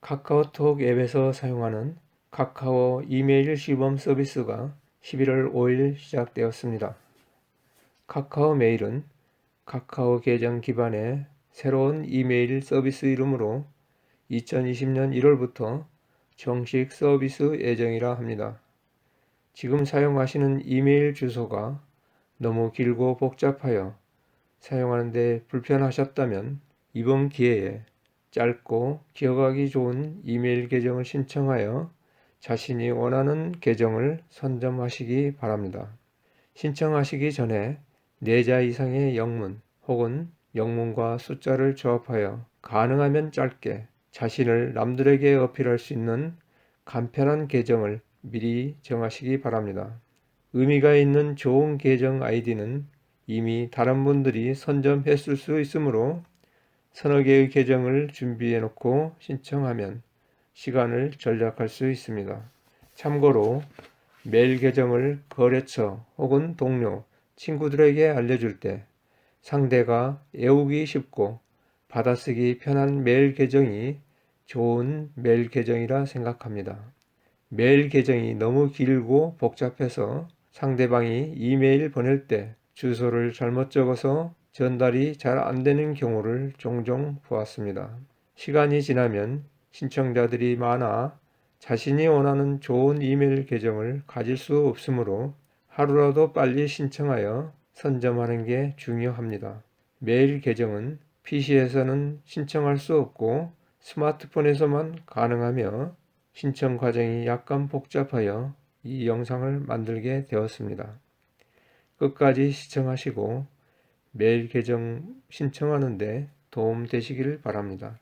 카카오톡 앱에서 사용하는 카카오 이메일 시범 서비스가 11월 5일 시작되었습니다. 카카오 메일은 카카오 계정 기반의 새로운 이메일 서비스 이름으로 2020년 1월부터 정식 서비스 예정이라 합니다. 지금 사용하시는 이메일 주소가 너무 길고 복잡하여 사용하는데 불편하셨다면 이번 기회에 짧고 기억하기 좋은 이메일 계정을 신청하여 자신이 원하는 계정을 선점하시기 바랍니다. 신청하시기 전에 4자 이상의 영문 혹은 영문과 숫자를 조합하여 가능하면 짧게 자신을 남들에게 어필할 수 있는 간편한 계정을 미리 정하시기 바랍니다. 의미가 있는 좋은 계정 아이디는 이미 다른 분들이 선점했을 수 있으므로 서너 개의 계정을 준비해 놓고 신청하면 시간을 절약할 수 있습니다. 참고로 메일 계정을 거래처 혹은 동료, 친구들에게 알려줄 때 상대가 외우기 쉽고 받아쓰기 편한 메일 계정이 좋은 메일 계정이라 생각합니다. 메일 계정이 너무 길고 복잡해서 상대방이 이메일 보낼 때 주소를 잘못 적어서 전달이 잘 안 되는 경우를 종종 보았습니다. 시간이 지나면 신청자들이 많아 자신이 원하는 좋은 이메일 계정을 가질 수 없으므로 하루라도 빨리 신청하여 선점하는 게 중요합니다. 메일 계정은 PC에서는 신청할 수 없고 스마트폰에서만 가능하며 신청 과정이 약간 복잡하여 이 영상을 만들게 되었습니다. 끝까지 시청하시고 메일 계정 신청하는데 도움 되시길 바랍니다.